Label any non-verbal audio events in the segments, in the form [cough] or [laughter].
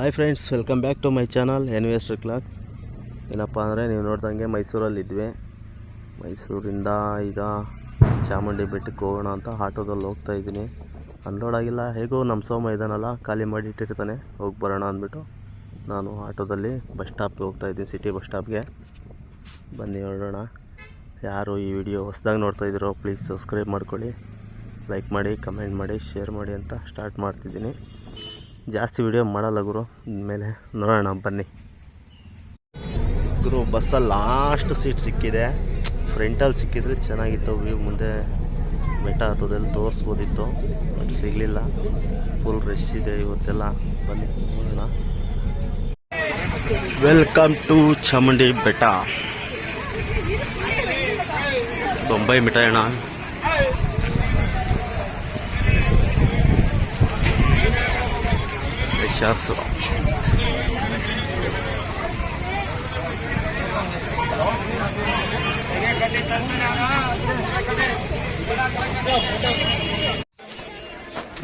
Hi friends welcome back to my channel investor clocks ಏನಪ್ಪ ಅಂದರೆ, ನೀವು ನೋಡ್ದಂಗೆ ಮೈಸೂರಲ್ಲಿದ್ವಿ ಮೈಸೂರಿಂದ ಈಗ ಚಾಮುಂಡಿ ಬೆಟ್ಟಕ್ಕೆ ಹೋಗೋಣ ಅಂತ ಆಟೋದಲ್ಲಿ ಹೋಗ್ತಾ ಇದ್ದೀನಿ. ಅನ್ಲೋಡ್ ಆಗಿಲ್ಲ, ಹೇಗೋ ನಮ್ಮ ಸೋಮ ಇದ್ದಾನಲ್ಲ ಖಾಲಿ ಮಾಡಿ ಇಟ್ಟಿರ್ತಾನೆ, ಹೋಗಿ ಬರೋಣ ಅಂದ್ಬಿಟ್ಟು ನಾನು ಆಟೋದಲ್ಲಿ ಬಸ್ ಸ್ಟಾಪ್ಗೆ ಹೋಗ್ತಾ ಇದ್ದೀನಿ ಸಿಟಿ ಬಸ್ ಸ್ಟಾಪ್ಗೆ ಬನ್ನಿ ನೋಡೋಣ. ಯಾರು ಈ ವಿಡಿಯೋ ಹೊಸ್ದಾಗಿ ನೋಡ್ತಾ ಇದ್ದೀರೋ ಪ್ಲೀಸ್ ಸಬ್ಸ್ಕ್ರೈಬ್ ಮಾಡ್ಕೊಳ್ಳಿ. ಲೈಕ್ ಮಾಡಿ ಕಮೆಂಟ್ ಮಾಡಿ ಶೇರ್ ಮಾಡಿ ಅಂತ ಸ್ಟಾರ್ಟ್ ಮಾಡ್ತಿದ್ದೀನಿ. ಜಾಸ್ತಿ ವಿಡಿಯೋ ಮಾಡಲ್ಲ ಗುರು ಮೇಲೆ ನೋಡೋಣ ಬನ್ನಿ ಗುರು ಬಸ್ಸಲ್ಲಿ ಲಾಸ್ಟ್ ಸೀಟ್ ಸಿಕ್ಕಿದೆ ಫ್ರಂಟಲ್ಲಿ ಸಿಕ್ಕಿದ್ರೆ ಚೆನ್ನಾಗಿತ್ತು ವ್ಯೂ ಮುಂದೆ ಬೆಟ್ಟ ಹತ್ತೋದಲ್ಲಿ ತೋರಿಸ್ಬೋದಿತ್ತು ಬಟ್ ಸಿಗಲಿಲ್ಲ ಫುಲ್ ರಶ್ ಇದೆ ಇವತ್ತೆಲ್ಲ ಬನ್ನಿ ನೋಡೋಣ ವೆಲ್ಕಮ್ ಟು ಚಾಮುಂಡಿ ಬೆಟ್ಟ ಬೊಂಬೈ ಮಿಠಾಯಿ ಶಾಸ್ತ್ರ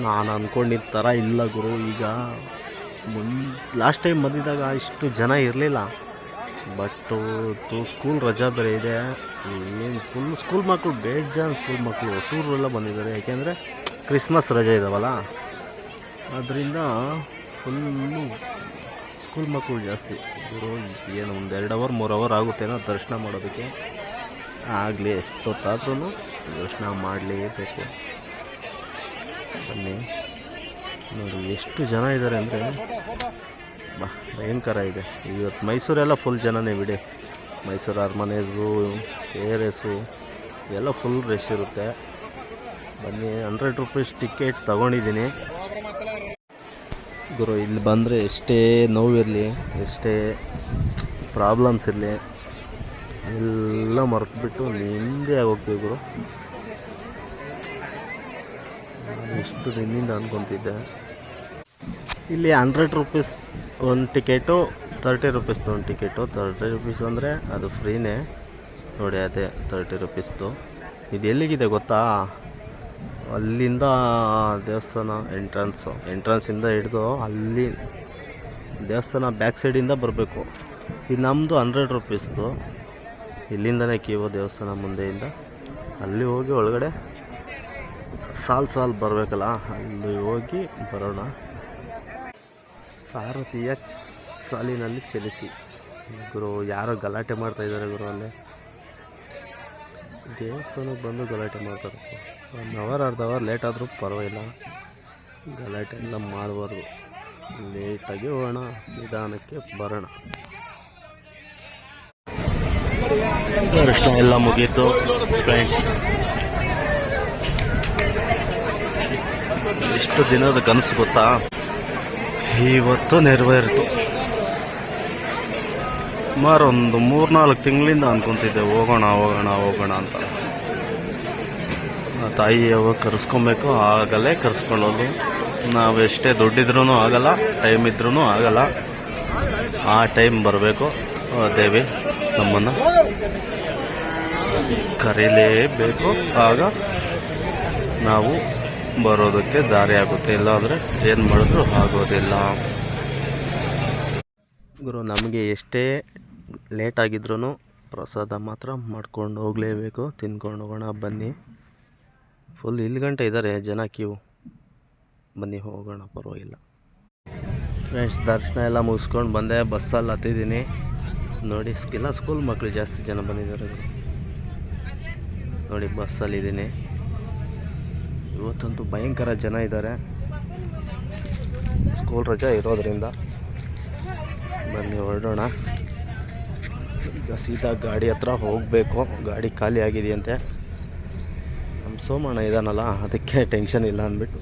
ನಾನು ಅಂದ್ಕೊಂಡಿದ್ದ ಥರ ಇಲ್ಲ ಗುರು, ಈಗ ಮುನ್ ಲಾಸ್ಟ್ ಟೈಮ್ ಬಂದಿದ್ದಾಗ ಇಷ್ಟು ಜನ ಇರಲಿಲ್ಲ. ಬಟ್ಟು ಸ್ಕೂಲ್ ರಜಾ ಬೇರೆ ಇದೆ. ಏನು ಫುಲ್ ಸ್ಕೂಲ್ ಮಕ್ಕಳು ಬೇಜಾನ್ ಸ್ಕೂಲ್ ಮಕ್ಕಳು ಟೂರೆಲ್ಲ ಬಂದಿದ್ದಾರೆ. ಯಾಕೆಂದರೆ ಕ್ರಿಸ್ಮಸ್ ರಜೆ ಇದಾವಲ್ಲ. ಅದರಿಂದ ಫುಲ್ಲು ಸ್ಕೂಲ್ ಮಕ್ಕಳು ಜಾಸ್ತಿ. ಏನು ಒಂದು ಎರಡು ಅವರ್ ಮೂರು ಅವರ್ ಆಗುತ್ತೇನೋ ದರ್ಶನ ಮಾಡೋದಕ್ಕೆ. ಆಗಲಿ ಎಷ್ಟೊತ್ತಾದ್ರೂ ದರ್ಶನ ಮಾಡಲೇಬೇಕು. ಬನ್ನಿ. ನೋಡಿ, ಎಷ್ಟು ಜನ ಇದ್ದಾರೆ ಅಂದರೆ, ಬಾ, ಭಯಂಕರ ಇದೆ. ಇವತ್ತು ಮೈಸೂರೆಲ್ಲ ಫುಲ್ ಜನನೇ ಬಿಡಿ. ಮೈಸೂರು ಅರ್ಮನೇಸು, ಕೆ ಆರ್ ಎಸ್ಸು, ಎಲ್ಲ ಫುಲ್ ರಶ್ ಇರುತ್ತೆ. ಬನ್ನಿ ಹಂಡ್ರೆಡ್ ರುಪೀಸ್ ಟಿಕೆಟ್ ತೊಗೊಂಡಿದ್ದೀನಿ. ಗುರು, ಇಲ್ಲಿ ಬಂದರೆ ಎಷ್ಟೇ ನೋವಿರಲಿ, ಎಷ್ಟೇ ಪ್ರಾಬ್ಲಮ್ಸ್ ಇರಲಿ, ಎಲ್ಲ ಮರೆತುಬಿಟ್ಟು ನಿಂದೆ ಹೋಗ್ತೀವಿ ಗುರು. ಎಷ್ಟು ದಿನದಿಂದ ಅಂದ್ಕೊತಿದ್ದೆ ಇಲ್ಲಿ ಹಂಡ್ರೆಡ್ ರುಪೀಸ್ ಒಂದು ಟಿಕೆಟು ತರ್ಟಿ ರುಪೀಸ್ದು ಒಂದು ಟಿಕೆಟು ತರ್ಟಿ ರುಪೀಸ್ ಅಂದರೆ ಅದು ಫ್ರೀನೇ ನೋಡಿ ಅದೇ ತರ್ಟಿ ರುಪೀಸ್ದು ಇದು ಎಲ್ಲಿಗಿದೆ ಗೊತ್ತಾ? ಅಲ್ಲಿಂದ ದೇವಸ್ಥಾನ ಎಂಟ್ರೆನ್ಸು ಎಂಟ್ರೆನ್ಸಿಂದ ಹಿಡಿದು ಅಲ್ಲಿ ದೇವಸ್ಥಾನ ಬ್ಯಾಕ್ ಸೈಡಿಂದ ಬರಬೇಕು. ಇದು ನಮ್ಮದು ಹಂಡ್ರೆಡ್ ರುಪೀಸ್ದು ಇಲ್ಲಿಂದನೇ ಕೀವೋ ದೇವಸ್ಥಾನ ಮುಂದೆಯಿಂದ. ಅಲ್ಲಿ ಹೋಗಿ ಒಳಗಡೆ ಸಾಲು ಸಾಲು ಬರಬೇಕಲ್ಲ, ಅಲ್ಲಿ ಹೋಗಿ ಬರೋಣ. ಸಾರಥಿಯ ಸಾಲಿನಲ್ಲಿ ಚಲಿಸಿ. ಗುರು, ಯಾರೋ ಗಲಾಟೆ ಮಾಡ್ತಾ ಇದ್ದಾರೆ ಗುರು ಅಲ್ಲೇ. ದೇವಸ್ಥಾನಕ್ಕೆ ಬಂದು ಗಲಾಟೆ ಮಾಡ್ತಾರೆ. ಒನ್ ಅವರ್ ಅರ್ಧ ಅವರ್ ಲೇಟ್ ಆದರೂ ಪರವಾಗಿಲ್ಲ. ಗಲಾಟೆ ಎಲ್ಲ ಮಾಡಬಾರ್ದು. ಲೇಟಾಗಿ ಹೋಗೋಣ, ನಿಧಾನಕ್ಕೆ ಬರೋಣ. ಎಲ್ಲ ಮುಗೀತು ಫ್ರೆಂಡ್ಸ್ ಎಷ್ಟು ದಿನದ ಕನಸು ಗೊತ್ತಾ? ಇವತ್ತು ನೆರವೇರಿತು. ಸುಮಾರು ಒಂದು ಮೂರ್ನಾಲ್ಕು ತಿಂಗಳಿಂದ ಅನ್ಕೊಂತಿದ್ದೆ, ಹೋಗೋಣ ಹೋಗೋಣ ಹೋಗೋಣ ಅಂತ. ತಾಯಿ ಯಾವಾಗ ಕರೆಸ್ಕೊಬೇಕು, ಆಗಲೇ ಕರೆಸ್ಕೊಳ್ಳೋದು. ನಾವು ಎಷ್ಟೇ ದುಡ್ಡಿದ್ರೂ ಆಗಲ್ಲ ಟೈಮ್ ಇದ್ರೂ ಆಗಲ್ಲ. ಆ ಟೈಮ್ ಬರಬೇಕು. ದೇವಿ, ನಮ್ಮನ್ನು ಕರೀಲೇಬೇಕು. ಆಗ ನಾವು ಬರೋದಕ್ಕೆ ದಾರಿ ಆಗುತ್ತೆ. ಇಲ್ಲಾಂದರೆ ಏನು ಮಾಡಿದ್ರು ಆಗೋದಿಲ್ಲ. ಗುರು, ನಮಗೆ ಎಷ್ಟೇ ಲೇಟ್ ಆಗಿದ್ರೂ ಪ್ರಸಾದ ಮಾತ್ರ ಮಾಡ್ಕೊಂಡು ಹೋಗಲೇಬೇಕು. ತಿನ್ಕೊಂಡು ಹೋಗೋಣ, ಬನ್ನಿ. ಫುಲ್ ಇಲ್ಲಿ ಗಂಟೆ ಇದ್ದಾರೆ ಜನ ಕ್ಯೂ ಬನ್ನಿ, ಹೋಗೋಣ, ಪರವಾಗಿಲ್ಲ. ಫ್ರೆಂಡ್ಸ್ ದರ್ಶನ ಎಲ್ಲ ಮುಗಿಸ್ಕೊಂಡು ಬಂದೆ ಬಸ್ಸಲ್ಲಿ ಹತ್ತಿದ್ದೀನಿ ನೋಡಿ ಎಲ್ಲ ಸ್ಕೂಲ್ ಮಕ್ಕಳು ಜಾಸ್ತಿ ಜನ ಬಂದಿದ್ದಾರೆ. ನೋಡಿ ಬಸ್ಸಲ್ಲಿದ್ದೀನಿ ಇವತ್ತಂತೂ ಭಯಂಕರ ಜನ ಇದ್ದಾರೆ. ಸ್ಕೂಲ್ ರಜೆ ಇರೋದ್ರಿಂದ. ಬನ್ನಿ, ಹೊರಡೋಣ. ಈಗ ಸೀದಾ ಗಾಡಿ ಹತ್ರ ಹೋಗಬೇಕು. ಗಾಡಿ ಖಾಲಿ ಆಗಿದೆಯಂತೆ. ಸೋಮಣ್ಣ ಇದಾನಲ್ಲ, ಅದಕ್ಕೆ ಟೆನ್ಷನ್ ಇಲ್ಲ ಅಂದ್ಬಿಟ್ಟು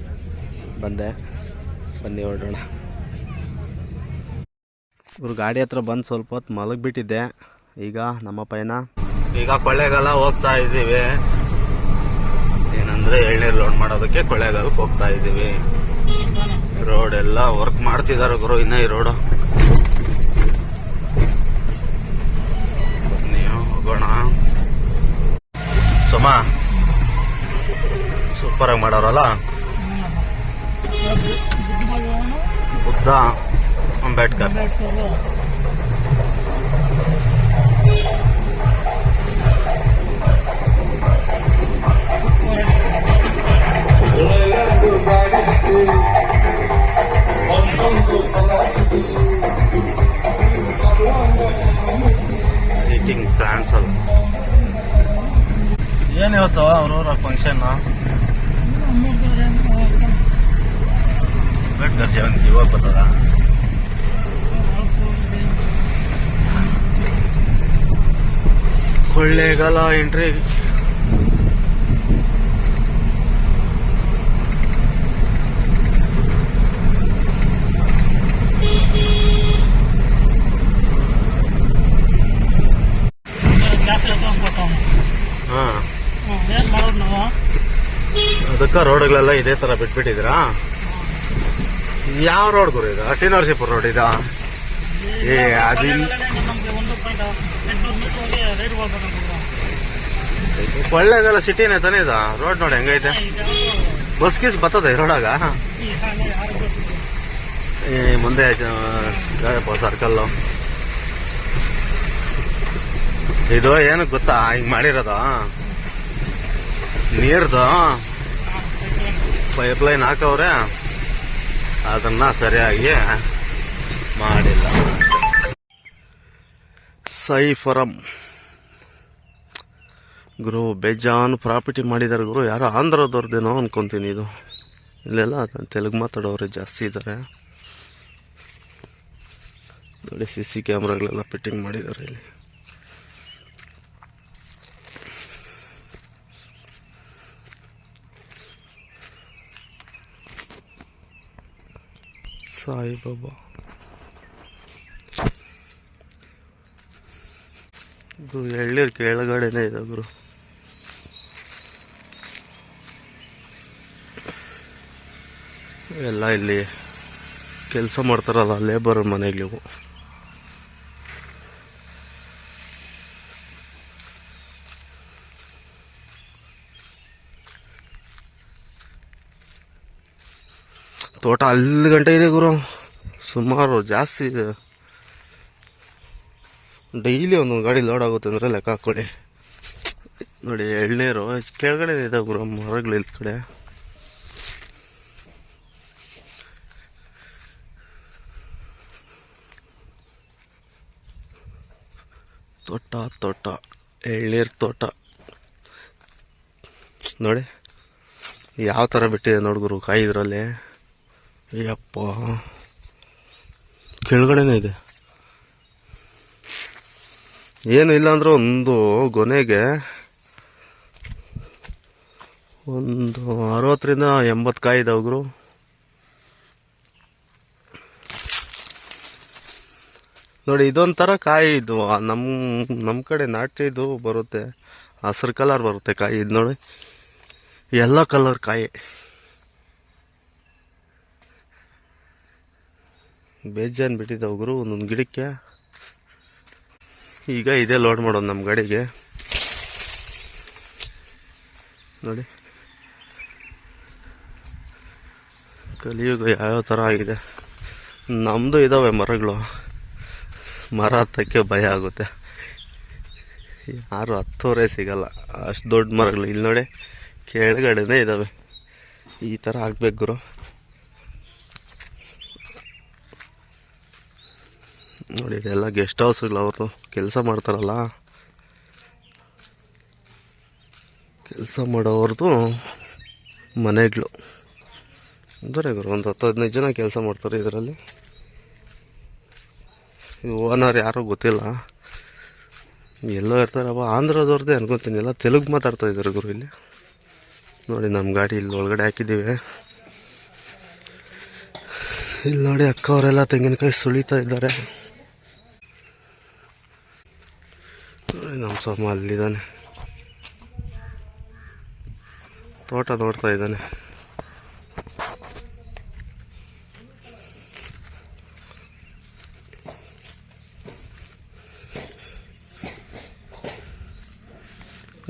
ಬಂದೆ. ಬನ್ನಿ ಹೊರಡೋಣ. ಇವ್ರು ಗಾಡಿ ಹತ್ರ ಬಂದು ಸ್ವಲ್ಪ ಹೊತ್ತು ಮಲಗಿಬಿಟ್ಟಿದ್ದೆ. ಈಗ ನಮ್ಮ ಪಯಣ ಈಗ ಕೊಳ್ಳೇಗಾಲ ಹೋಗ್ತಾ ಇದ್ದೀವಿ. ಏನಂದ್ರೆ ಎಳ್ನೀರು ಲೋಡ್ ಮಾಡೋದಕ್ಕೆ ಕೊಳ್ಳೇಗಾಲಕ್ಕೆ ಹೋಗ್ತಾ ಇದ್ದೀವಿ. ರೋಡ್ ಎಲ್ಲ ವರ್ಕ್ ಮಾಡ್ತಿದ್ದಾರೆ ಗುರು, ಇನ್ನ ಈ ರೋಡು ನೀವು ಹೋಗೋಣ. ಸುಮ ಸೂಪರ್ ಆಗಿ ಮಾಡೋರಲ್ಲ? ಬುದ್ಧ ಅಂಬೇಡ್ಕರ್. ಏನಿವತ್ತು ಅವ್ರವ್ರ ಫಂಕ್ಷನ್ ಅಂಬೇಡ್ಕರ್ ಜಯಂತಿ ಇವಾಗ ಬರ್ತದ ಕೊಳ್ಳೇಗಾಲ ಎಂಟ್ರಿ ಅದಕ್ಕೆ ರೋಡ್ಗಳೆಲ್ಲ ಇದೇ ತರ ಬಿಟ್ಬಿಟ್ಟಿದ್ದೀರಾ? ಯಾವ ರೋಡ್ ಗುರು ಇದು? ಅಷ್ಟೇ ನರಸೀಪುರ ರೋಡ್ ಇದು? ಏ ಅದು ಕೊಳ್ಳೇಗಾಲ ಸಿಟಿನೇ ತಾನೇ ಇದು? ರೋಡ್ ನೋಡಿ ಹೆಂಗೈತೆ. ಬಸ್ ಗೀಸ್ ಬರ್ತದೆ ಈ ರೋಡಾಗ? ಯಾರು ಮುಂದೆ ಸರ್ಕಲ್ಲು. ಇದು ಏನು ಗೊತ್ತಾ? ಹಿಂಗ್ ಮಾಡಿರೋದ? ನೀರ್ದು? Pipe line ಹಾಕವ್ರೆ. ಅದನ್ನ ಸರಿಯಾಗಿ ಮಾಡಿಲ್ಲ. ಸೈಫರಂ. ಗುರು, ಬೇಜಾನ್ ಪ್ರಾಪರ್ಟಿ ಮಾಡಿದ್ದಾರೆ ಗುರು. ಯಾರೋ ಆಂಧ್ರದವ್ರದ್ದೇನೋ ಅನ್ಕೊಂತೀನಿ ಇದು. ಇಲ್ಲೆಲ್ಲ ತೆಲುಗು ಮಾತಾಡೋರೆ ಜಾಸ್ತಿ ಇದ್ದಾರೆ ನೋಡಿ, ಸಿ ಸಿ ಕ್ಯಾಮ್ರಾಗಳೆಲ್ಲ ಫಿಟ್ಟಿಂಗ್ ಮಾಡಿದ್ದಾರೆ ಇಲ್ಲಿ. ಸಾಯಿಬಾಬಾ ಗುರು ಎಳ್ಳೀರು ಕೆಳಗಡೆನೇ ಇದೆ ಗುರು ಎಲ್ಲ ಇಲ್ಲಿ ಕೆಲಸ ಮಾಡ್ತಾರಲ್ಲ ಲೇಬರ್ ಮನೆಗೆ ಅಲ್ಲಿ ಗಂಟೆ ಇದೆ ಗುರು. ಸುಮಾರು ಜಾಸ್ತಿ ಇದೆ. ಡೈಲಿ ಒಂದು ಗಾಡಿ ಲೋಡ್ ಆಗುತ್ತೆ ಅಂದರೆ ಲೆಕ್ಕ ಹಾಕೊಳ್ಳಿ. ನೋಡಿ, ಎಳ್ನೀರು ಕೆಳಗಡೆ ಇದೆ ಗುರು, ಮರಗಳು ಇಲ್ಲಿ ಕಡೆ. ತೋಟ ತೋಟ, ಎಳ್ನೀರು ತೋಟ. ನೋಡಿ, ಯಾವ ಥರ ಬಿಟ್ಟಿದೆ ನೋಡಿ ಗುರು, ಕಾಯಿ ಇದರಲ್ಲಿ. ಯಪ್ಪ. ಕೆಳಗಡೆನೇ ಇದೆ. ಏನು ಇಲ್ಲ ಅಂದ್ರೆ ಒಂದು ಗೊನೆಗೆ ಒಂದು ಅರವತ್ತರಿಂದ ಎಂಬತ್ತು ಕಾಯಿ ಇದಾವೆ ಗುರು. ನೋಡಿ, ಇದೊಂಥರ ಕಾಯಿ ಇದು. ನಮ್ಮ ನಮ್ಮ ಕಡೆ ನಾಟಿದು ಬರುತ್ತೆ. ಹಸಿರು ಕಲರ್ ಬರುತ್ತೆ ಕಾಯಿ. ಇದು ನೋಡಿ, ಎಲ್ಲ ಕಲರ್ ಕಾಯಿ. ಬೇಜಾನ್ ಬಿಟ್ಟಿದ್ದಾವೆ ಗುರು, ಒಂದೊಂದು ಗಿಡಕ್ಕೆ. ಈಗ ಇದೇ ಲೋಡ್ ಮಾಡೋದು ನಮ್ಮ ಗಾಡಿಗೆ. ನೋಡಿ. ಕಲಿಯುಗ ಯಾವ್ಯಾವ ಥರ ಆಗಿದೆ. ನಮ್ಮದು ಇದ್ದಾವೆ ಮರಗಳು. ಮರ ಹತ್ತಕ್ಕೆ ಭಯ ಆಗುತ್ತೆ. ಯಾರು ಹತ್ತೋರೇ ಸಿಗಲ್ಲ. ಅಷ್ಟು ದೊಡ್ಡ ಮರಗಳು. ಇಲ್ಲಿ ನೋಡಿ, ಕೆಳಗಡೆನೇ ಇದ್ದಾವೆ ಈ ಥರ ಆಗ್ಬೇಕು ಗುರು. ನೋಡಿ, ಇದೆಲ್ಲ ಗೆಸ್ಟ್ ಹೌಸ್ಗಳು ಅವರು ಕೆಲಸ ಮಾಡ್ತಾರಲ್ಲ. ಕೆಲಸ ಮಾಡೋವ್ರದ್ದು ಮನೆಗಳು. ಅಂದರೆ ಗುರು, ಒಂದು ಹತ್ತು, ಹದಿನೈದು ಜನ ಕೆಲಸ ಮಾಡ್ತಾರೆ ಇದರಲ್ಲಿ. ಓನರ್ ಯಾರೂ ಗೊತ್ತಿಲ್ಲ. ಎಲ್ಲೋ ಇರ್ತಾರಪ್ಪ. ಆಂಧ್ರದವ್ರದ್ದೇ ಅನ್ಕೊತೀನಿ. ಎಲ್ಲ ತೆಲುಗು ಮಾತಾಡ್ತಾ ಇದ್ದಾರೆ ಗುರು ಇಲ್ಲಿ. ನೋಡಿ ನಮ್ಮ ಗಾಡಿ ಇಲ್ಲಿ ಒಳಗಡೆ ಹಾಕಿದ್ದೀವಿ. ಇಲ್ಲಿ ನೋಡಿ ಅಕ್ಕ ಅವರೆಲ್ಲ ತೆಂಗಿನಕಾಯಿ ಸುಳಿತಾ ಇದ್ದಾರೆ ನೋಡಿ ನಮ್ಮ ಸೋಮ ಅಲ್ಲಿದ್ದಾನೆ ತೋಟ ನೋಡ್ತಾ ಇದ್ದಾನೆ.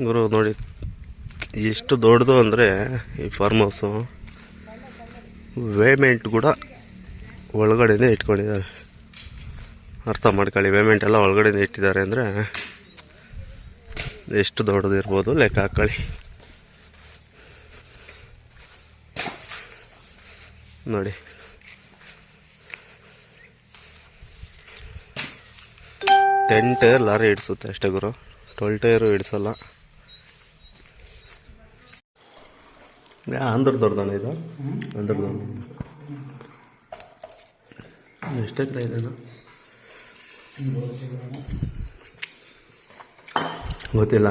ಗುರು ನೋಡಿ, ಎಷ್ಟು ದೊಡ್ಡದು ಅಂದರೆ ಈ ಫಾರ್ಮ್ ಹೌಸು ವೇಮೆಂಟ್ ಕೂಡ ಒಳಗಡೆಯಿಂದ ಇಟ್ಕೊಂಡಿದ್ದಾರೆ. ಅರ್ಥ ಮಾಡ್ಕೊಳ್ಳಿ ವೇಮೆಂಟ್ ಎಲ್ಲ ಒಳಗಡೆಯಿಂದ ಇಟ್ಟಿದ್ದಾರೆ ಅಂದರೆ ಎಷ್ಟು ದೊಡ್ಡದಿರ್ಬೋದು ಲೆಕ್ಕ ಹಾಕೊಳ್ಳಿ. ನೋಡಿ. ಟೆನ್ ಟೈರ್ ಲಾರಿ ಇಡಿಸುತ್ತೆ ಅಷ್ಟೇ ಗುರು. Twelve tyre ಇಡಿಸಲ್ಲ. ದೊಡ್ಡದಾನೆ ಇದು? ಅಂದ್ರ ದೊಡ್ಡ ಎಷ್ಟೇ ಕ್ರೈ ಇದು? ಗೊತ್ತಿಲ್ಲ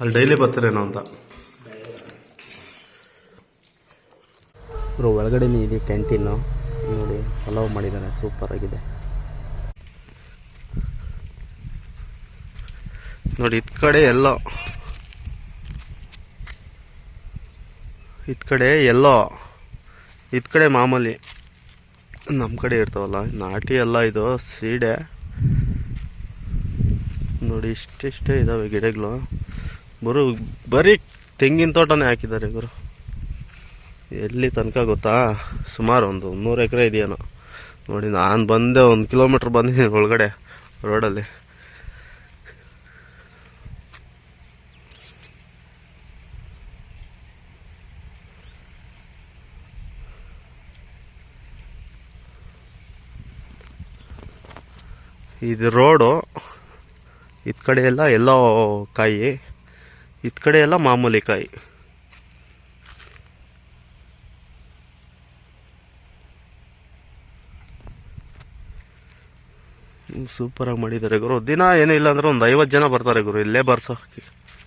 ಅಲ್ಲಿ ಡೈಲಿ ಬರ್ತಾರೇನೋ ಅಂತ. ಬ್ರೋ ಒಳಗಡೆನೇ ಇದೆ ಕ್ಯಾಂಟೀನು ನೋಡಿ ಪಲಾವ್ ಮಾಡಿದ್ದಾರೆ. ಸೂಪರ್ ಆಗಿದೆ. ನೋಡಿ ಇದ್ ಕಡೆ ಎಲ್ಲೋ ಇದ್ ಕಡೆ ಎಲ್ಲೋ, ಇದ್ ಕಡೆ ಮಾಮೂಲಿ. ನಮ್ಮ ಕಡೆ ಇರ್ತಾವಲ್ಲ, ನಾಟಿ ಎಲ್ಲ ಇದು, ಸೀಡೆ. ನೋಡಿ, ಇಷ್ಟಿಷ್ಟೇ ಇದಾವೆ ಗಿಡಗಳು. ಬರು ಬರೀ ತೆಂಗಿನ ತೋಟನೇ ಹಾಕಿದ್ದಾರೆ ಗುರು. ಎಲ್ಲಿ ತನಕ ಗೊತ್ತಾ? ಸುಮಾರು ಒಂದು ನೂರು ಎಕರೆ ಇದೆಯೇನೋ. ನೋಡಿ, ನಾನು ಬಂದೆ ಒಂದು ಕಿಲೋಮೀಟ್ರ್ ಬಂದಿದ್ದೀನಿ ಒಳಗಡೆ, ರೋಡಲ್ಲಿ. ಇದು ರೋಡು, ಇದ್ ಕಡೆ ಎಲ್ಲ ಎಲ್ಲೋ ಕಾಯಿ, ಇದ್ ಕಡೆ ಎಲ್ಲ ಮಾಮೂಲಿ ಕಾಯಿ. ಸೂಪರಾಗಿ ಮಾಡಿದ್ದಾರೆ ಗುರು. ದಿನ ಏನೂ ಇಲ್ಲ ಅಂದ್ರೆ ಒಂದು ಐವತ್ತು ಜನ ಬರ್ತಾರೆ ಗುರು, ಇಲ್ಲೇ ಬರ್ಸೋ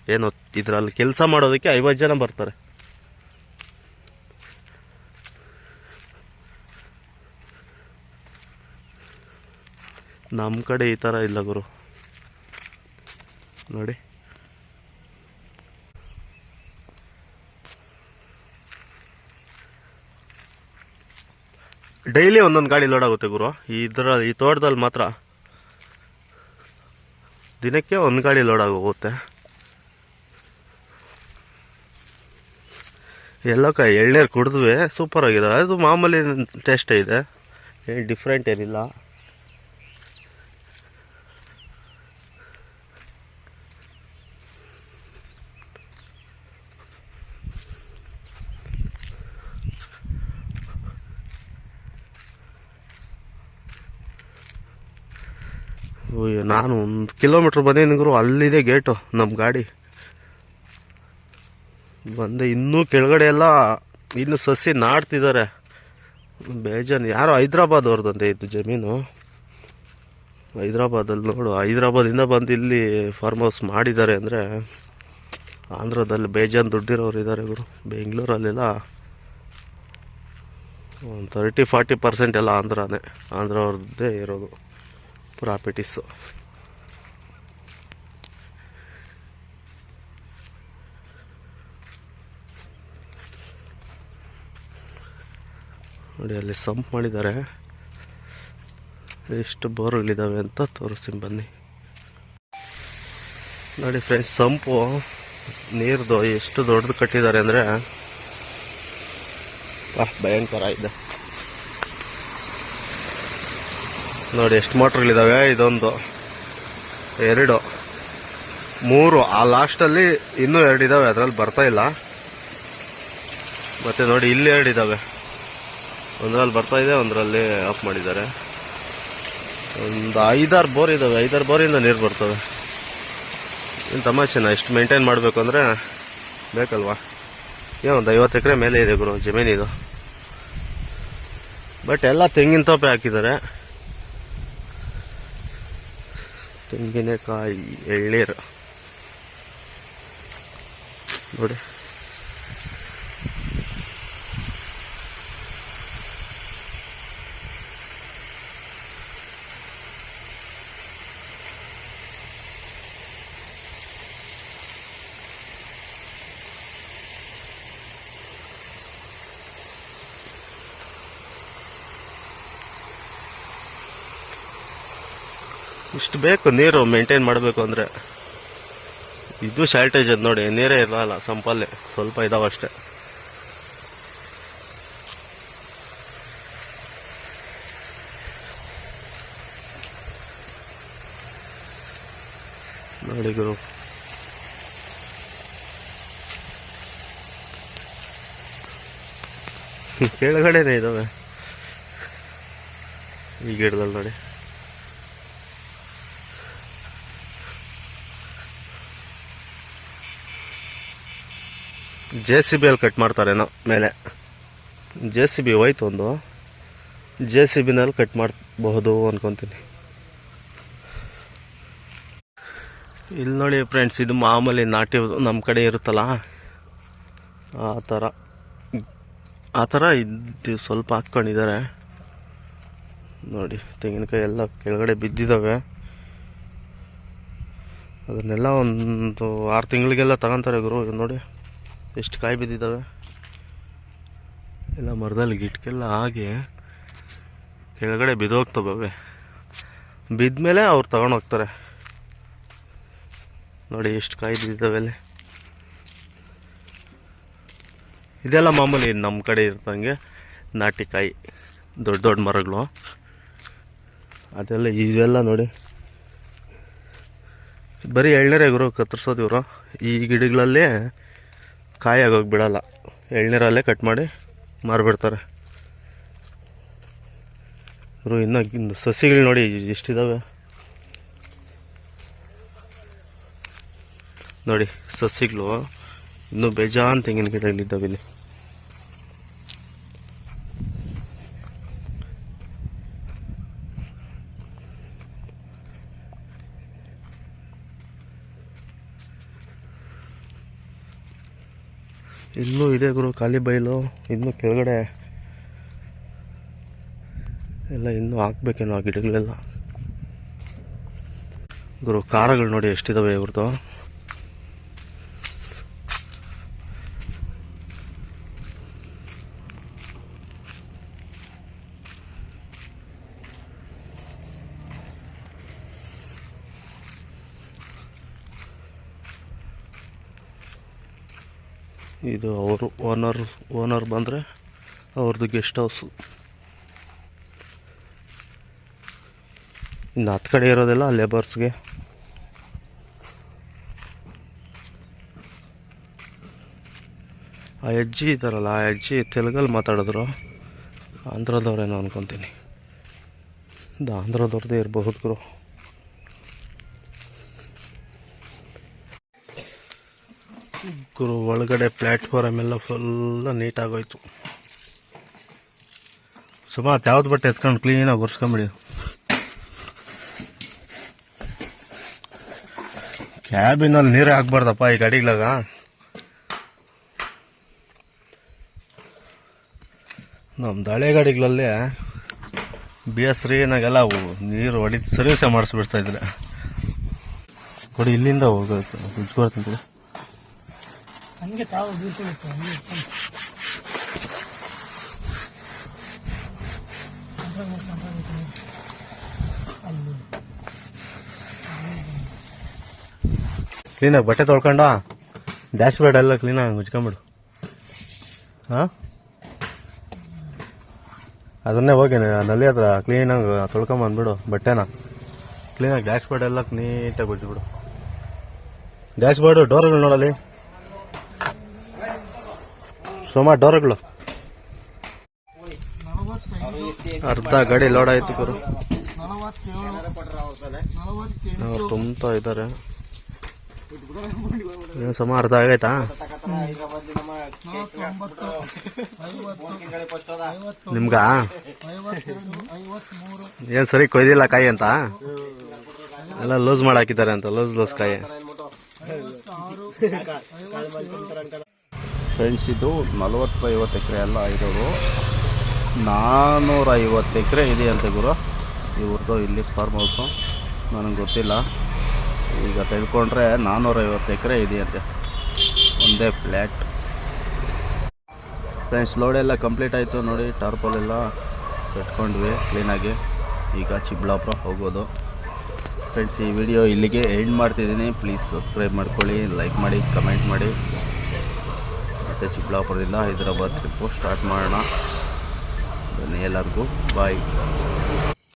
ಏನು ಇದ್ರಲ್ಲಿ ಕೆಲಸ ಮಾಡೋದಕ್ಕೆ ಐವತ್ತು ಜನ ಬರ್ತಾರೆ. ನಮ್ಮ ಕಡೆ ಈ ಥರ ಇಲ್ಲ ಗುರು. ನೋಡಿ. ಡೈಲಿ ಒಂದೊಂದು ಗಾಡಿ ಲೋಡ್ ಆಗುತ್ತೆ ಗುರು. ಇದರ ಈ ತೋಟದಲ್ಲಿ ಮಾತ್ರ ದಿನಕ್ಕೆ ಒಂದು ಗಾಡಿ ಲೋಡ್ ಆಗೋಗುತ್ತೆ ಕ, ಎಳ್ನೀರು ಕುಡಿದ್ವಿ. ಸೂಪರ್ ಆಗಿದೆ. ಅದು ಮಾಮೂಲಿ ಟೇಸ್ಟೇ ಇದೆ. ಏನು ಡಿಫ್ರೆಂಟ್ ಏನಿಲ್ಲ. ನಾನು ಒಂದು ಕಿಲೋಮೀಟ್ರ್ ಬಂದಿದ್ದೀನಿ ಗುರು ಅಲ್ಲಿದೆ ಗೇಟು ನಮ್ಮ ಗಾಡಿ. ಬಂದೆ, ಇನ್ನೂ ಕೆಳಗಡೆ ಎಲ್ಲ ಇನ್ನು ಸಸಿ ನಾಡ್ತಿದ್ದಾರೆ. ಬೇಜಾನ್, ಯಾರೋ ಹೈದ್ರಾಬಾದ್ ಅವ್ರದ್ದಂತೆ ಇದು ಜಮೀನು. ಹೈದ್ರಾಬಾದಲ್ಲಿ ನೋಡು ಹೈದ್ರಾಬಾದಿಂದ ಬಂದು ಇಲ್ಲಿ ಫಾರ್ಮ್ ಹೌಸ್ ಮಾಡಿದ್ದಾರೆ ಅಂದರೆ ಆಂಧ್ರದಲ್ಲಿ ಬೇಜಾನ್ ದುಡ್ಡಿರೋರು ಇದ್ದಾರೆ ಇವರು, ಬೆಂಗಳೂರಲ್ಲೆಲ್ಲ. ಒಂದು ತರ್ಟಿ ಫಾರ್ಟಿ ಪರ್ಸೆಂಟ್ ಎಲ್ಲ ಆಂಧ್ರನೇ ಆಂಧ್ರ ಅವ್ರದ್ದೇ ಇರೋದು ಪ್ರಾಪರ್ಟೀಸು ನೋಡಿ, ಅಲ್ಲಿ ಸಂಪ್ ಮಾಡಿದ್ದಾರೆ. ಎಷ್ಟು ಬೋರ್ಗಳಿದ್ದಾವೆ ಅಂತ ತೋರಿಸ್ತೀನಿ ಬನ್ನಿ. ನೋಡಿ ಫ್ರೆಂಡ್ಸ್ ಸಂಪು, ನೀರ್ದು ಎಷ್ಟು ದೊಡ್ಡದು ಕಟ್ಟಿದ್ದಾರೆ ಅಂದರೆ ಭಯಂಕರ ಇದೆ. ನೋಡಿ, ಎಷ್ಟು ಮೋಟ್ರ್ಗಳಿದ್ದಾವೆ ಇದೊಂದು, ಎರಡು, ಮೂರು, ಆ ಲಾಸ್ಟಲ್ಲಿ ಇನ್ನೂ ಎರಡಿದ್ದಾವೆ ಅದರಲ್ಲಿ ಬರ್ತಾ ಇಲ್ಲ. ಮತ್ತು ನೋಡಿ, ಇಲ್ಲಿ ಎರಡು ಇದ್ದಾವೆ ಒಂದರಲ್ಲಿ ಬರ್ತಾ ಇದೆ, ಒಂದರಲ್ಲಿ ಆಫ್ ಮಾಡಿದ್ದಾರೆ. ಒಂದು ಐದಾರು ಬೋರ್ ಇದ್ದಾವೆ ಐದಾರು ಬೋರಿಂದ ನೀರು ಬರ್ತವೆ ಇನ್ನು ತಮಾಷೆನ, ಇಷ್ಟು ಮೇಂಟೈನ್ ಮಾಡಬೇಕು ಅಂದರೆ ಬೇಕಲ್ವಾ? ಏನು ಒಂದು ಐವತ್ತು ಎಕರೆ ಮೇಲೆ ಇದೆ ಗುರು ಜಮೀನಿದು ಬಟ್ ಎಲ್ಲ ತೆಂಗಿನ ತೋಪೆ ಹಾಕಿದ್ದಾರೆ. ತೆಂಗಿನಕಾಯಿ ಎಳ್ನೀರು. ನೋಡಿ. ಇಷ್ಟು ಬೇಕು, ನೀರು ಮೇಂಟೈನ್ ಮಾಡಬೇಕು ಅಂದರೆ ಇದು ಶಾರ್ಟೇಜ್ ಅದು ನೋಡಿ, ನೀರೇ ಇರಲ್ಲ ಸಂಪಲ್ಲಿ, ಸ್ವಲ್ಪ ಇದಾವಷ್ಟೇ ನೋಡಿ ಗುರು. [laughs] ಕೆಳಗಡೆನೆ ಇದಾವೆ. ಈ ಗಿಡದಲ್ಲಿ ನೋಡಿ. ಜೆ ಸಿ ಬಿಯಲ್ಲಿ ಕಟ್ ಮಾಡ್ತಾರೇನೋ ಮೇಲೆ. ಜೆ ಸಿ ಬಿ ಹೋಯ್ತು ಒಂದು. ಜೆ ಸಿ ಬಿನಲ್ಲಿ ಕಟ್ ಮಾಡಬಹುದು ಅನ್ಕೊತೀನಿ. ಇಲ್ಲಿ ನೋಡಿ ಫ್ರೆಂಡ್ಸ್ ಇದು ಮಾಮೂಲಿ ನಾಟಿ ನಮ್ಮ ಕಡೆ ಇರುತ್ತಲ್ಲ? ಆ ಥರ ಆ ಥರ ಇದು ಸ್ವಲ್ಪ ಹಾಕ್ಕೊಂಡಿದ್ದಾರೆ. ನೋಡಿ, ತೆಂಗಿನಕಾಯಿ ಎಲ್ಲ ಕೆಳಗಡೆ ಬಿದ್ದಿದ್ದಾವೆ. ಅದನ್ನೆಲ್ಲ ಒಂದು ಆರು ತಿಂಗಳಿಗೆಲ್ಲ ತಗೊಂತಾರೆ ಗುರು ನೋಡಿ. ಎಷ್ಟು ಕಾಯಿ ಬಿದ್ದಿದ್ದಾವೆ? ಎಲ್ಲ ಮರದಲ್ಲಿ ಗಿಟ್ಕೆಲ್ಲ ಆಗಿ ಕೆಳಗಡೆ ಬಿದ್ದೋಗ್ತವೆ. ಬಿದ್ಮೇಲೆ ಅವ್ರು ತಗೊಂಡು ಹೋಗ್ತಾರೆ. ನೋಡಿ ಎಷ್ಟು ಕಾಯಿ ಬಿದ್ದಿದ್ದಾವೆ ಅಲ್ಲಿ. ಇದೆಲ್ಲ ಮಾಮೂಲಿ ನಮ್ಮ ಕಡೆ ಇರ್ತಂಗೆ ನಾಟಿ ಕಾಯಿ, ದೊಡ್ಡ ದೊಡ್ಡ ಮರಗಳು. ಅದೆಲ್ಲ ಇವೆಲ್ಲ ನೋಡಿ. ಬರೀ ಎಳ್ಳರೆ ಗುರು ಕತ್ತರಿಸೋದು ಇವರು. ಈ ಗಿಡಗಳಲ್ಲೇ ಕಾಯಿ ಆಗೋಗಿ ಬಿಡಲ್ಲ. ಎಳ್ನೀರಲ್ಲೇ ಕಟ್ ಮಾಡಿ ಮಾರಿಬಿಡ್ತಾರೆ. ಇವರು ಇನ್ನೂ ಇನ್ನು ಸಸಿಗಳು ನೋಡಿ ಎಷ್ಟಿದ್ದಾವೆ ನೋಡಿ ಸಸಿಗಳು, ಇನ್ನೂ ಬೇಜಾನ್ ತೆಂಗಿನ ಗಿಡಗಳಿದ್ದಾವೆ ಇಲ್ಲಿ. ಇನ್ನೂ ಇದೆ ಗುರು, ಖಾಲಿ ಬೈಲು. ಇನ್ನೂ ಕೆಳಗಡೆ ಎಲ್ಲ ಇನ್ನೂ ಹಾಕ್ಬೇಕೇನೋ ಆ ಗಿಡಗಳೆಲ್ಲ. ಗುರು ಖಾರಗಳು ನೋಡಿ ಎಷ್ಟಿದಾವೆ ಇವ್ರದ್ದು ಇದು ಅವರು ಓನರ್ ಓನರ್ ಬಂದರೆ ಅವ್ರದ್ದು ಗೆಸ್ಟ್ ಹೌಸು ಇನ್ನು ಹತ್ತು ಕಡೆ ಇರೋದೆಲ್ಲ ಲೇಬರ್ಸ್ಗೆ ಆ ಅಜ್ಜಿ ಇದ್ದಾರಲ್ಲ, ಆ ಅಜ್ಜಿ ತೆಲುಗಲ್ಲಿ ಮಾತಾಡಿದ್ರು. ಆಂಧ್ರದವ್ರೇನೋ ಅನ್ಕೊತೀನಿ. ಇದು ಆಂಧ್ರದವ್ರದ್ದೇ ಇರಬಹುದು ಗುರು. ಗುರು, ಒಳಗಡೆ ಪ್ಲ್ಯಾಟ್ಫಾರಮ್ ಎಲ್ಲ ಫುಲ್ಲ ನೀಟಾಗೋಯ್ತು ಸುಮಾರು ಯಾವ್ದು ಬಟ್ಟೆ ಎತ್ಕೊಂಡು ಕ್ಲೀನಾಗಿ ಒರೆಸ್ಕೊಂಬಿಡಿ. ಕ್ಯಾಬಿನಲ್ಲಿ ನೀರೇ ಹಾಕ್ಬಾರ್ದಪ್ಪ ಈ ಗಾಡಿಗಳಾಗ. ನಮ್ಮ ದಳೆ ಗಾಡಿಗಳಲ್ಲಿ ಬಿ ಎಸ್ ರೀನಾಗೆಲ್ಲ ನೀರು ಹೊಡಿ ಸರ್ವಿಸೇ ಮಾಡಿಸ್ಬಿಡ್ತಾ ಇದ್ರೆ. ಕೊಡಿ ಇಲ್ಲಿಂದ ಉಜ್ಕೊಡ್ತೀನಿ ಕೊಡಿ ಹಂಗೆ ತಾವು ಬೀಳ್ಕೊಳುತ್ತೆ ಹಂಗೆ ಕ್ಲೀನಾಗಿ ಬಟ್ಟೆ ತೊಳ್ಕೊಂಡ? ಡ್ಯಾಶ್ ಬೋರ್ಡ್ ಎಲ್ಲ ಕ್ಲೀನಾಗಿ ಮುಚ್ಕೊಂಬಿಡು. ಹಾಂ? ಅದನ್ನೇ ಹೋಗಿ ನಲ್ಲಿ ಹತ್ರ ಕ್ಲೀನಾಗಿ ತೊಳ್ಕೊಂಬಂದ್ಬಿಡು ಬಟ್ಟೆನ. ಕ್ಲೀನಾಗಿ ಡ್ಯಾಶ್ ಬೋರ್ಡ್ ಎಲ್ಲ ನೀಟಾಗಿ ಬಿಡ್ಬಿಡು ಡ್ಯಾಶ್ ಬೋರ್ಡು ಡೋರ್ಗಳು ನೋಡಲಿ ಸುಮಾರು ಡೋರ್ಗಳು. ಅರ್ಧ ಗಾಡಿ ಲೋಡ್ ಆಯ್ತು ಗುರು. ಅವ್ರು ತುಂಬ್ತಾ ಇದ್ದಾರೆ. ಸುಮಾರು ಅರ್ಧ ಆಗೈತಾ? ನಿಮ್ಗ? ಏನ್ ಸರಿ ಕೊಯ್ದಿಲ್ಲ ಕಾಯಿ ಅಂತ? ಎಲ್ಲ ಲೂಸ್ ಮಾಡಾಕಿದ್ದಾರೆ ಅಂತ, ಲೂಸ್ ಲೂಸ್ ಕಾಯಿ. ಫ್ರೆಂಡ್ಸ್ ಇದು ನಲವತ್ತು ಐವತ್ತು ಎಕರೆ ಎಲ್ಲ ಇರೋರು ನಾನ್ನೂರ ಐವತ್ತು ಎಕರೆ ಇದೆ ಅಂತ ಗುರು. ಇವ್ರದ್ದು ಇಲ್ಲಿ ಫಾರ್ಮ್ ಹೌಸು ನನಗೆ ಗೊತ್ತಿಲ್ಲ. ಈಗ ತಿಳ್ಕೊಂಡ್ರೆ ನಾನ್ನೂರೈವತ್ತು ಎಕರೆ ಇದೆಯಂತೆ ಒಂದೇ ಫ್ಲ್ಯಾಟ್ ಫ್ರೆಂಡ್ಸ್ ಲೋಡೆಲ್ಲ ಕಂಪ್ಲೀಟ್ ಆಯಿತು ನೋಡಿ. ಟಾರ್ಪಲ್ ಎಲ್ಲ ಕಟ್ಕೊಂಡ್ವಿ ಕ್ಲೀನಾಗಿ ಈಗ ಚಿಕ್ಕಬಳ್ಳಾಪುರ ಹೋಗೋದು. ಫ್ರೆಂಡ್ಸ್ ಈ ವಿಡಿಯೋ ಇಲ್ಲಿಗೆ ಎಂಡ್ ಮಾಡ್ತಿದ್ದೀನಿ. ಪ್ಲೀಸ್ ಸಬ್ಸ್ಕ್ರೈಬ್ ಮಾಡ್ಕೊಳ್ಳಿ ಲೈಕ್ ಮಾಡಿ ಕಮೆಂಟ್ ಮಾಡಿ. ಮತ್ತು ಚಿಕ್ಕಬಳ್ಳಾಪುರದಿಂದ ಹೈದರಾಬಾದ್ ಟ್ರಿಪ್ಪು ಸ್ಟಾರ್ಟ್ ಮಾಡೋಣ. ಎಲ್ಲರಿಗೂ. ಬಾಯ್